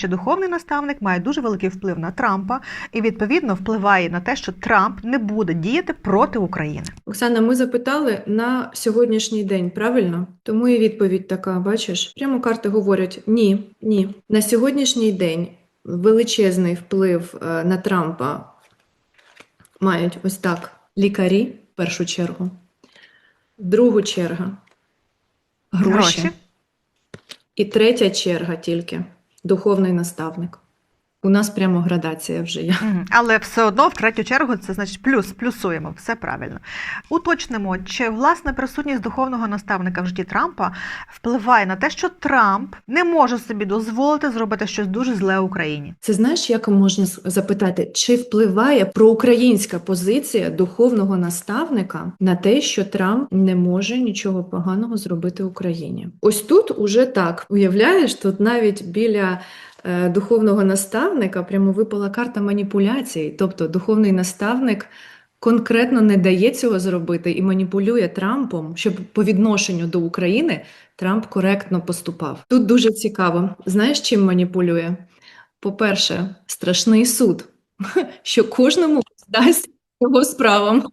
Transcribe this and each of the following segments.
чи духовний наставник має дуже великий вплив на Трампа і відповідно впливає на те, що Трамп не буде діяти проти України. Оксана, ми запитали на сьогоднішній день, правильно? Тому і відповідь така, бачиш? Прямо карти говорять: ні, ні. На сьогоднішній день величезний вплив е, на Трампа мають ось так лікарі в першу чергу, другу черга гроші, Гроші. і третя черга тільки духовний наставник. У нас прямо градація вже є. Але все одно в третю чергу це значить плюс, плюсуємо, все правильно. Уточнимо, чи власне присутність духовного наставника в житті Трампа впливає на те, що Трамп не може собі дозволити зробити щось дуже зле Україні. Це знаєш, як можна запитати, чи впливає проукраїнська позиція духовного наставника на те, що Трамп не може нічого поганого зробити Україні? Ось тут уже так уявляєш, тут навіть біля духовного наставника прямо випала карта маніпуляцій, тобто духовний наставник. Конкретно не дає цього зробити і маніпулює Трампом, щоб по відношенню до України Трамп коректно поступав. Тут дуже цікаво. Знаєш, чим маніпулює? По-перше, страшний суд, що кожному дасть його справам.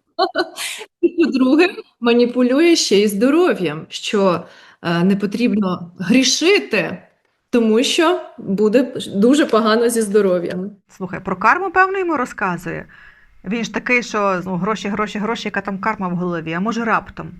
І по-друге, маніпулює ще й здоров'ям, що е, не потрібно грішити, тому що буде дуже погано зі здоров'ям. Слухай, про карму, певно, йому розказує. Він ж такий, що ну, гроші, гроші, гроші, яка там карма в голові, а може раптом.